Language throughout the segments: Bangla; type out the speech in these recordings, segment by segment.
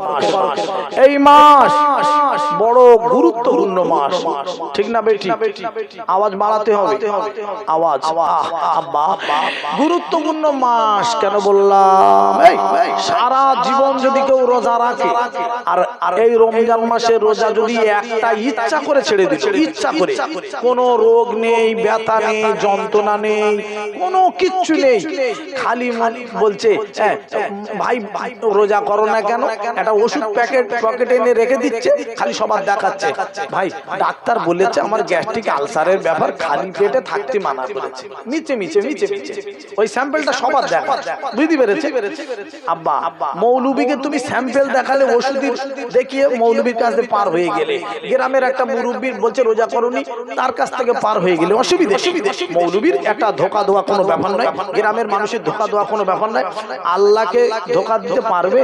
মাস এই মাস বড় গুরুত্বপূর্ণ মাস। ঠিক না বেটি? আওয়াজ বাড়াতে হবে। আওয়াজ আব্বা। গুরুত্বপূর্ণ মাস কেন বললাম? সারা জীবন যদি কেউ রোজা রাখে আর আর এই রমজান মাসে রোজা যদি একটা ইচ্ছা করে ছেড়ে দিচ্ছে ইচ্ছা করে। কোনো রোগ নেই ব্যথা নেই যন্ত্রণা নেই কোনো কিচ্ছু নেই। খালি মন বলছে হ্যাঁ ভাই ভাই রোজা করো না কেন? একটা ওষুধ প্যাকেট পকেটে এনে রেখে দিচ্ছে, খালি সবার দেখাচ্ছে। ভাই, ডাক্তার বলেছে আমার গ্যাস্ট্রিক আলসারের ব্যাপার খালি পেটে থাকতে মানা করেছে। নিচে নিচে নিচে ওই স্যাম্পলটা সবার দেখা। বুঝতে পেরেছে? আব্বা মৌলবীকে তুমি স্যাম্পল দেখালে ওষুধ দেখিয়ে মৌলবীর কাছে পার হয়ে গেলে। গ্রামের একটা মুরব্বীর বলছে, রোজা করুনি, তার কাছ থেকে পার হয়ে গেলে অসুবিধে মৌলবীর একটা ধোকা দেওয়া কোনো ব্যাপার নয়। গ্রামের মানুষের ধোকা দেওয়া কোনো ব্যাপার নয়। আল্লাহকে ধোকা দিতে পারবে?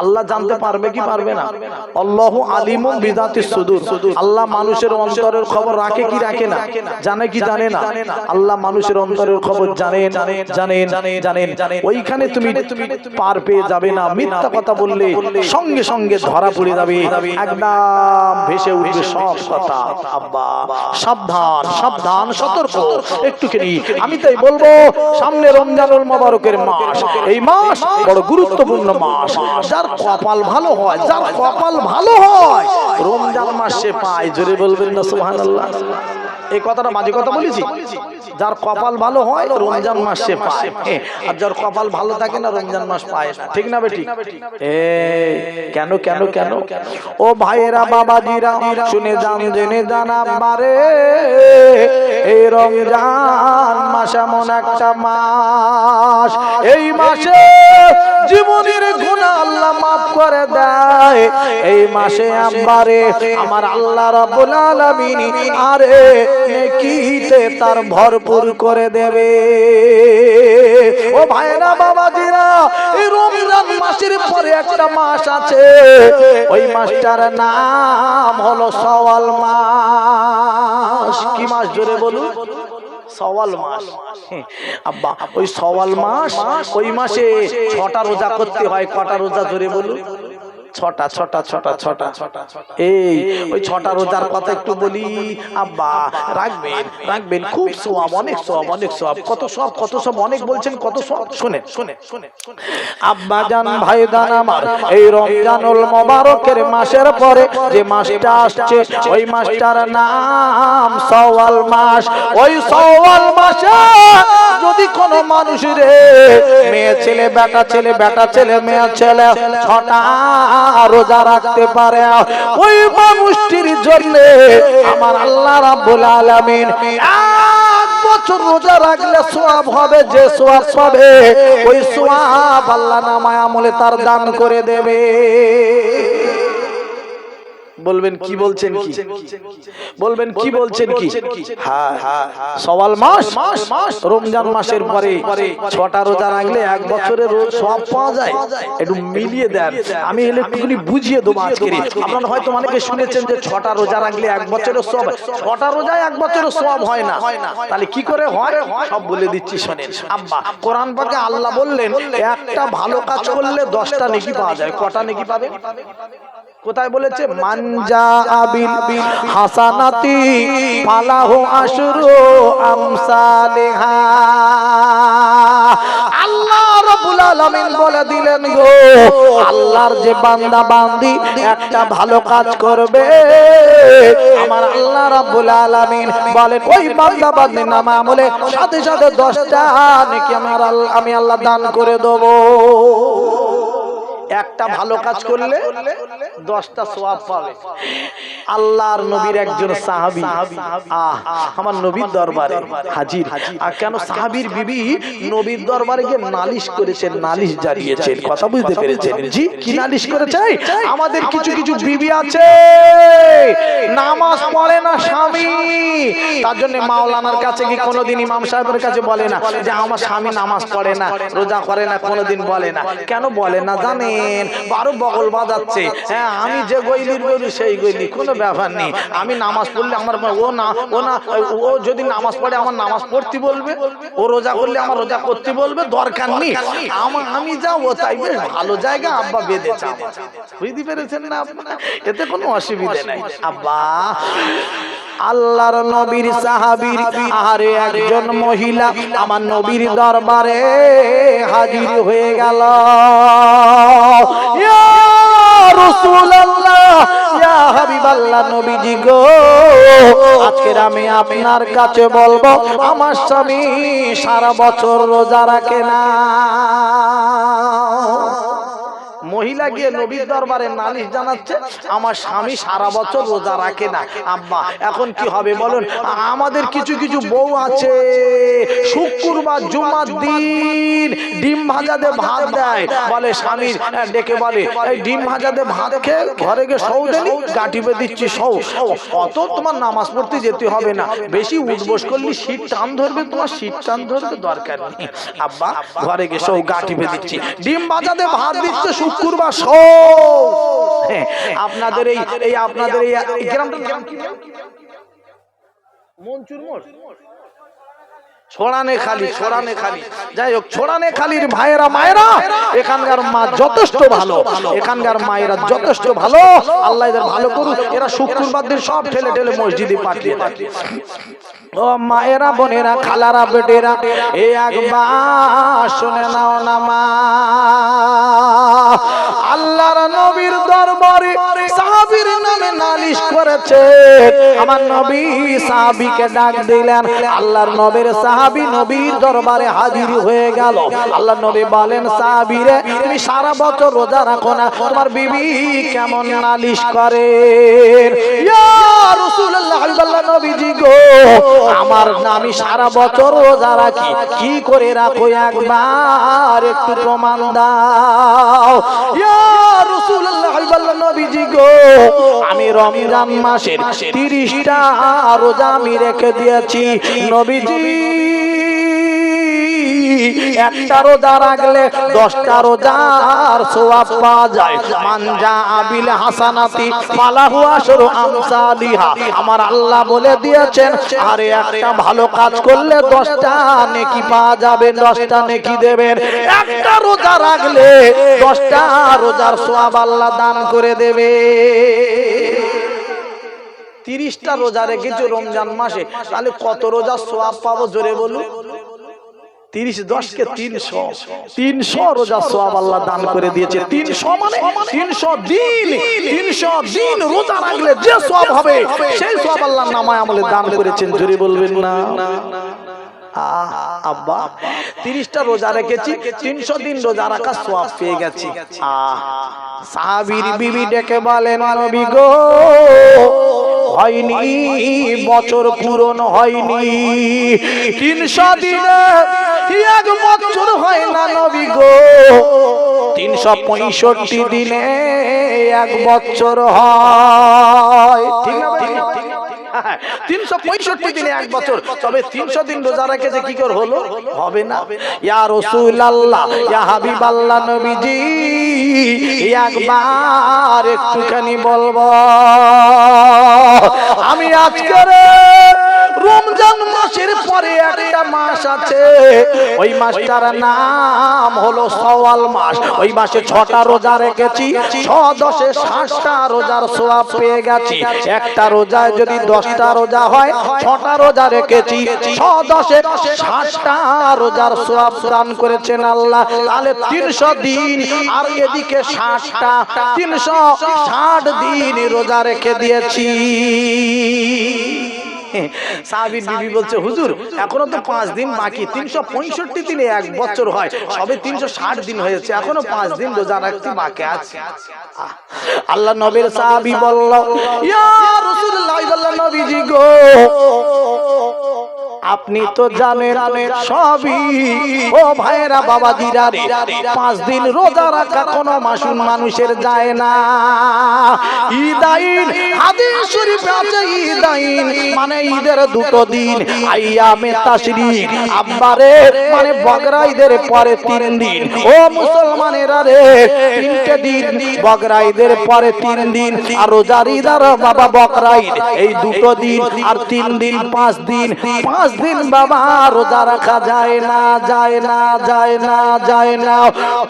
আল্লাহ জানতে পারবে কি পারবে না? আল্লাহ আলিমুম বিদাতি সুদূর। আল্লাহ মানুষের অন্তরের খবর রাখে কি রাখে না? জানে কি জানে না? আল্লাহ মানুষের অন্তরের খবর জানেন জানেন জানেন ওইখানে তুমি তুমি পার পেয়ে যাবে না। মিথ্যা কথা বললে সঙ্গে সঙ্গে ধরা পড়ে যাবে। একদম ভেসে উঠবে সব কথা। আব্বা সাবধান সাবধান সতর্ক। একটুখানি আমি তাই বলব সামনে রমজানুল মোবারকের মাস। এই মাস। বড় গুরুত্বপূর্ণ মাস। যার কপাল ভালো হয়, যার কপাল ভালো হয়, রমজান মাস পায়, জোরে বলবেন না, সুবহানাল্লাহ। এই কথাটা মাঝে কথা বলেছি? যার কপাল ভালো হয়, রমজান মাস সে পায়। আর যার কপাল ভালো থাকে না, রমজান মাস পায়। ঠিক না বেটি এ, কেন কেন কেন? ও ভাইয়েরা বাবা বাবাজিরা, শুনে যান, জেনে জান আব্বারে এই রমজান মাস এমন একটা মাস। এই মাসে জীবনের গুণা আল্লাহ মাফ করে দেয়। এই মাসে আব্বারে আমার আল্লাহ রাব্বুল আলামিন আরে নেকিতে তার ভরপুর করে দেবে। ও ভাইরা বাবাজিরা, এই রমজান মাসের পরে একটা মাস আছে। ওই মাসটার নাম হলো সওয়াল মাস। কি মাস জোরে বলুন? সওয়াল মাস। আব্বা, ওই সওয়াল মাস, ওই মাসে ছটা রোজা করতে হয়, কটা রোজা ধরে বলুন? ছটা ছটা ছটা ছটা। ছটা এই ওই ছটা রোজার কথা একটু বলি। আব্বা রাখবেন রাখবেন। খুব সোয়াব অনেক সোয়াব অনেক সোয়াব। কত সব কত সব অনেক বলছেন কত সব শুনে শুনে শুনে আব্বা জান ভাই দান আমার এই রমজানুল মোবারকের মাসের পরে যে মাসটা আসছে ওই মাসটার নাম সওয়াল মাস। ওই সওয়াল মাসে যদি কোন মানুষ রে মেয়ে ছেলে বেটা ছেলে বেটা ছেলে মেয়ে ছেলে ছটা রোজা রাখতে পারে ওই মানুষটির জন্য আমার আল্লাহ রাব্বুল আলামিন রোজা রাখলে সোয়াব হবে, যে সোয়াব পাবে, ওই সোয়াব আল্লাহ নামায় আমলে তার দান করে দেবে। বলবেন কি বলছেন কি? বলবেন কি বলছেন কি? সওয়াল মাস? রমজান মাসের পরে ছটা রোজা রাখলে এক বছরের রোজ সব পাওয়া যায়? একটু মিলিয়ে দেন। আমি এলে একটুখানি বুঝিয়ে দেবো আজকে আপনারা হয়তো অনেকে শুনেছেন যে ছটা রোজা রাখলে এক বছরের সব ছটা রোজায় এক বছরের সব হয় না। তাহলে কি করে হয়? সব বলে দিচ্ছি শোনেন। আব্বা কোরআন পাকে আল্লাহ বললেন একটা ভালো কাজ করলে দশটা নেকি পাওয়া যায়। কটা নেকি পাবে? কোথায় বলেছে? মানজা আবিল হাসানাতি ফালাহু আশরু আমসালিহা। আল্লাহ রাব্বুল আলামিন বলে দিলেন গো আল্লাহর যে বান্দা বান্দি একটা ভালো কাজ করবে। আমার আল্লাহ রাব্বুল আলামিন বলেন ওই বান্দা বান্দির নামে আমলে সাথে সাথে 10টা নাকি আমার আল্লাহ আমি আল্লাহ দান করে দেবো। একটা ভালো কাজ করলে দশটা সোয়াব পাবে। আল্লাহর নবীর একজন সাহাবি। আহ আমার নবীর দরবারে হাজির। আর কেন সাহাবীর বিবি নবীর দরবারে গিয়ে নালিশ করেছেন নালিশ জারিয়েছেন কথা বুঝতে পেরেছেন? জি কি নালিশ করেছে আমাদের কিছু কিছু বিবি আছে। নামাজ পড়ে না স্বামী। তার জন্য মাওলানার কাছে কি কোনোদিন ইমাম সাহেবের কাছে বলে না যে আমার স্বামী নামাজ পড়ে না রোজা করে না কোনোদিন বলে না। কেন বলে না জানেন? জানেন বারো বগল বাজাচ্ছে। হ্যাঁ আমি যে গইলির গইলি সেই গইলি কোনো ব্যাপার নেই। আমি নামাজ পড়লে আমার ও না ও না, ও যদি নামাজ পড়ে, আমার নামাজ পড়তে বলবে। ও রোজা করলে আমার রোজা করতে বলবে, দরকার নেই। আমি যা, ও তাই বেশ ভালো জায়গা, আব্বা বেঁধে বুঝতে পেরেছেন না এতে কোনো অসুবিধা নাই। আব্বা, আল্লাহর নবীর সাহাবীর আহারে একজন মহিলা, আমার নবীর দরবারে হাজির হয়ে গেল ইয়া রাসূলুল্লাহ ইয়া হাবিবাল্লাহ নবীজি গো, আজকের আমি আপনার কাছে বলব, আমার স্বামী সারা বছর রোজা রাখে না। মহিলা গিয়ে নবীর দরবারে নালিশ জানাচ্ছে আমার স্বামী সারা বছর রোজা রাখে না আব্বা এখন কি হবে বলুন? আমাদের কিছু কিছু বউ আছে শুক্রবার জুমার দিন ডিম ভাজাতে ভাত দেয় বলে স্বামীর ডেকে বলে এই ডিম ভাজাতে ভাত খেয়ে ঘরে গিয়ে সৌ দেনি গাটিপে দিচ্ছি সৌ অত তোমার নামাজ পড়তে যেতে হবে না বেশি উঠবোস করলে শীত টান ধরবে তোমার শীত টান ধরবে দরকার নেই আব্বা ঘরে গিয়ে সৌ গাটিপে দিচ্ছি ডিম ভাজাতে ভাত দিচ্ছে শুক্রবার হ্যাঁ, আপনাদের এই এই আপনাদের এই এই গ্রামটার নাম কি মনচুর মোড়। ছোড়ানে খালি ছোড়ানে খালি। যাই হোক ছোড়ানে খালির ভাইয়েরা মায়েরা এখানকার মা যথেষ্ট ভালো। এখানকার মায়েরা যথেষ্ট ভালো। আল্লাহ এদের ভালো করুক। এরা শুক্রবার দিন সব ঠেলে ঠেলে মসজিদে পাঠিয়ে ও মায়েরা বোনেরা খালারা বেটেরা এ একবার শুনে নাও না মা আল্লাহর নবীর দরবার নামে নালিশ করেছে। আমার নবী সাহাবীকে ডাক দিলেন, আল্লাহর নবীর সাহাবী নবীর দরবারে হাজির হয়ে গেল। আল্লাহর নবী বলেন সাহাবীরে তুমি সারা বছর রোজা রাখো না, তোমার বিবি কেমন নালিশ করে? আমার আমি সারা বছর রোজা রাখি, কি করে রাখো একবার একটু প্রমাণ দাও। হাবিবাল্লাহ নবীজি গো আমি রমজান মাসের 30টা রোজা আমি রেখে দিয়েছি। নবীজি একটা রোজা রাখলে দশটা রোজার সোয়াব পাওয়া যায়। মানজা আবিল হাসানাতি ফালাহু আশরু আমসালিহা। আমার আল্লাহ বলে দিয়েছেন, আরে একটা ভালো কাজ করলে দশটা নেকি পাওয়া যাবে, দশটা নেকি দেবেন। একটা রোজা রাখলে দশটা রোজার সোয়াব আল্লাহ দান করে দেবে। তিরিশটা রোজা রেখেছো রমজান মাসে, তাহলে কত রোজা সোয়াব পাবো জোরে বলুন? তিরিশ দশকে তিনশো। তিনশো রোজা আল্লাহ দান করে দিয়েছে। তিনশো মানে তিনশো দিন। তিনশো দিন। রোজা রাখলে যে সোয়াব হবে সেই সোয়াব আল্লাহ নামায় আমলে দান করেছেন। বলবেন না। আব্বা তিরিশটা রোজা রেখেছি তিনশো দিন রোজা রাখা সোয়াব পেয়ে গেছি। আহ সাহাবির বিবি ডেকে বলেন গো। হয়নি, বছর পূরণ হয়নি। তিনশো দিনে এক বছর হয় না নবী গো। তিনশো পঁয়ষট্টি দিনে এক বছর হয়। ঠিক? তিনশো পঁয়ষট্টি দিনে এক বছর। তবে তিনশো দিন রোজা রেখেছে কি করে হলো? হবে না। ইয়া রসুল আল্লাহ ইয়া হাবিব আল্লাহ নবীজি একবার একটুখানি বলব। আমি আজকের রমজান মাসের পরে একটা মাস আছে। ওই মাসটার নাম হলো সওয়াল মাস। ওই মাসে ছটা রোজা রেখেছি ছ দশে ষাটটা রোজার সোয়াব পেয়ে গেছি। একটা রোজায় যদি দশটা রোজা হয়, ছটা রোজা রেখেছি ছ দশে ষাটটা রোজার সোয়াব দান করেছেন আল্লাহ। তাহলে তিনশো দিন আর এদিকে ষাটটা তিনশো ষাট দিন রোজা রেখে দিয়েছি। সাহাবির বিবি বলছে হুজুর এখনও তো পাঁচ দিন বাকি তিনশো পঁয়ষট্টি দিনে এক বছর হয় সবে তিনশো ষাট দিন হয়েছে এখনও পাঁচ দিন রোজা রাখতে বাকি আছে। আল্লাহ নবীর সাহাবি বলল ইয়া রাসূলুল্লাহ নবীজি গো। আপনি তো জানেন সবই। ও ভাইরা বাবা দিরারে পাঁচ দিন রোজা রাখা কোনো মাসুম মানুষের যায় না। হাদিস আছে মানে ঈদের দুটো দিন আব্বারে মানে বগরা ঈদের পরে তিন দিন। ও মুসলমানেরা রে, তিনটে দিন বগরা ঈদের পরে তিন দিন, আর রোজার ঈদ আর বাবা বকরা এই দুটো দিন আর তিন দিন, পাঁচ দিন, পাঁচ দিন বাবা রোজা রাখা যায় না যায় না যায় না যায় না।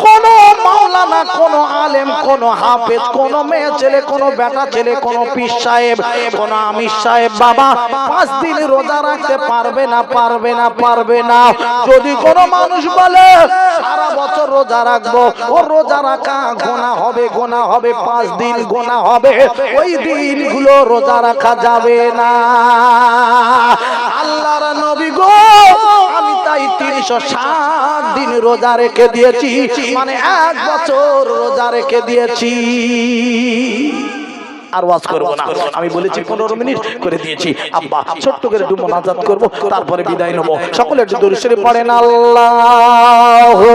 কোন মাওলানা, কোন আলেম, কোন হাফেজ, কোন মেয়ে ছেলে, কোন বেটা ছেলে, কোন পীর সাহেব, কোন আমির সাহেব, বাবা পাঁচ দিন রোজা রাখতে পারবে না পারবে না পারবে না। যদি কোন মানুষ বলে, সারা বছর রোজা রাখব ও রোজা রাখা গোনা হবে গোনা হবে, পাঁচ দিন গোনা হবে, ওই দিনগুলো রোজা রাখা যাবে না। আল্লাহর নবী গো, আমি তাই তিনশো ষাট দিন রোজা রেখে দিয়েছি। মানে এক বছর রোজা রেখে দিয়েছি। আর ওয়াজ করব না। আমি বলেছি পনেরো মিনিট করে দিয়েছি। আব্বা, ছোট্ট করে একটু মোনাজাত করব, তারপরে বিদায় নেব। সকলের একটু দূরে পড়েন আল্লাহ এ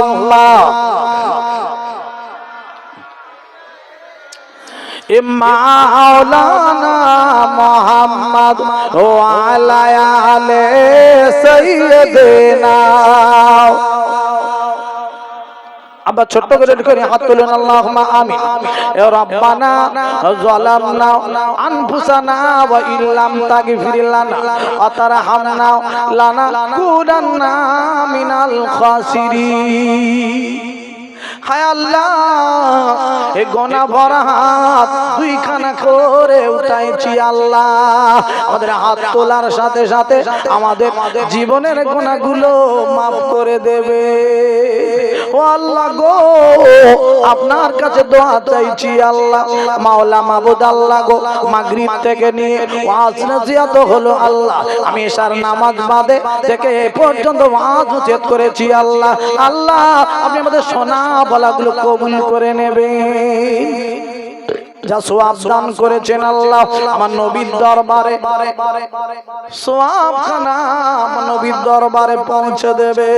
মাওলানা মোহাম্মদ ও আলায়ালে সৈয়দনা। আবার ছোট্ট করে করে হাত তুলেন, আল্লাহুম্মা আমিন। এ রাব্বানা যালামনা আনফুসানা ওয়া ইল্লাম তাগফির লানা ওয়া তারহামনা লানা কুনান্না মিনাল খাসিরিন। হায় আল্লাহ এ গোনা ভরা হাত দুইখানা করে উঠাইছি আল্লাহ। আমাদের হাত তোলার সাথে সাথে আমাদের জীবনের গোনাগুলো মাফ করে দেবে। ও আল্লাহ গো আপনার কাছে দোয়া চাইছি আল্লাহ। মাওলা মাবুদ আল্লাহ গো মাগরিব থেকে নিয়ে ওয়াজ নসিহত হলো আল্লাহ। আমি এশার নামাজ বাদে থেকে এ পর্যন্ত ওয়াজ নসিহত করেছি আল্লাহ। আল্লাহ আপনি আমাদের সোনা বলাগুলো কবুল করে নেবে। যা সোয়াব দান করেছেন আল্লাহ, আমার নবীর দরবারে। সোয়াব খানা আমার নবীর দরবারে পৌঁছে দেবে।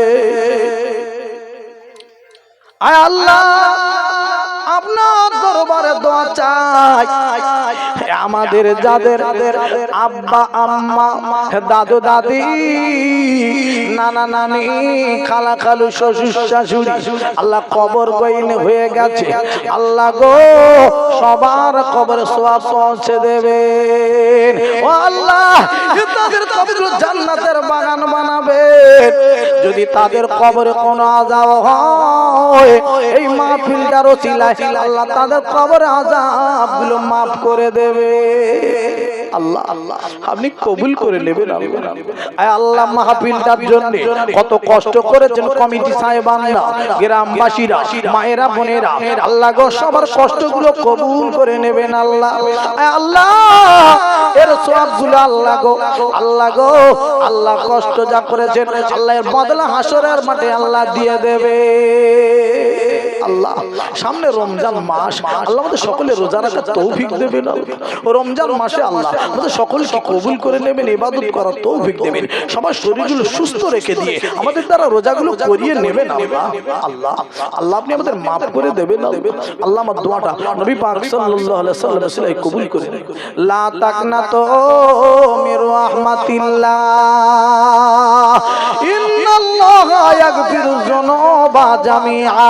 আয় আল্লাহ, আপনার দরবারে দোয়া চাই। আমাদের যাদের আব্বা, আম্মা, দাদু, দাদি, নানা, নানি, খালা, খালু, শ্বশুর, শাশুড়ি, আল্লাহ কবর গইন হয়ে গেছে। আল্লাহ গো, সবার কবর সোয়া পৌঁছে দেবে ও আল্লাহ তাদের কবর জান্নাতের বাগান বানাবে যদি তাদের কবরে কোনো আজাব হয়, এই মাহফিলটার ওসিলায় আল্লাহ তাদের কবরে আজাবগুলো মাফ করে দেবে। আল্লাহ আল্লাহ আপনি কবুল করে নেবেন আল্লাহ মাহফিলটার জন্য কত কষ্ট করেছেন কমিটি সাহেবানরা গ্রামবাসীরা মায়েরা বোনেরা আল্লাহ গো সবার কষ্টগুলো কবুল করে নেবেন আল্লাহ আল্লাহ এর সবগুলো আল্লাহ গো আল্লাহ গো আল্লাহ কষ্ট যা করেছেন আল্লাহ বদলা হাসরের মাঠে আল্লাহ দিয়ে দেবে আল্লাহ সামনে রমজান মাস আল্লাহ আমাদের সকলে রোজা রাখার তৌফিক দেবেন। আল্লাহ। রমজান মাসে আল্লাহ আমাদের সকলকে কবুল করে নেবেন ইবাদত করার তৌফিক দেবেন। সবার শরীরগুলো সুস্থ রেখে দিয়ে আমাদের দ্বারা রোজাগুলো করিয়ে নেবেন আল্লাহ। আল্লাহ। আল্লাহ আপনি আমাদের মাফ করে দেবেন আল্লাহ। আমার দোয়াটা নবী পাক সাল্লাল্লাহু আলাইহি সাল্লাম সিলাই কবুল করে নেন। লা তাকনা তো মির রাহমাতিল্লাহ। ইন্নাল্লাহা ইয়াগফিরু যুনুবা জামিআ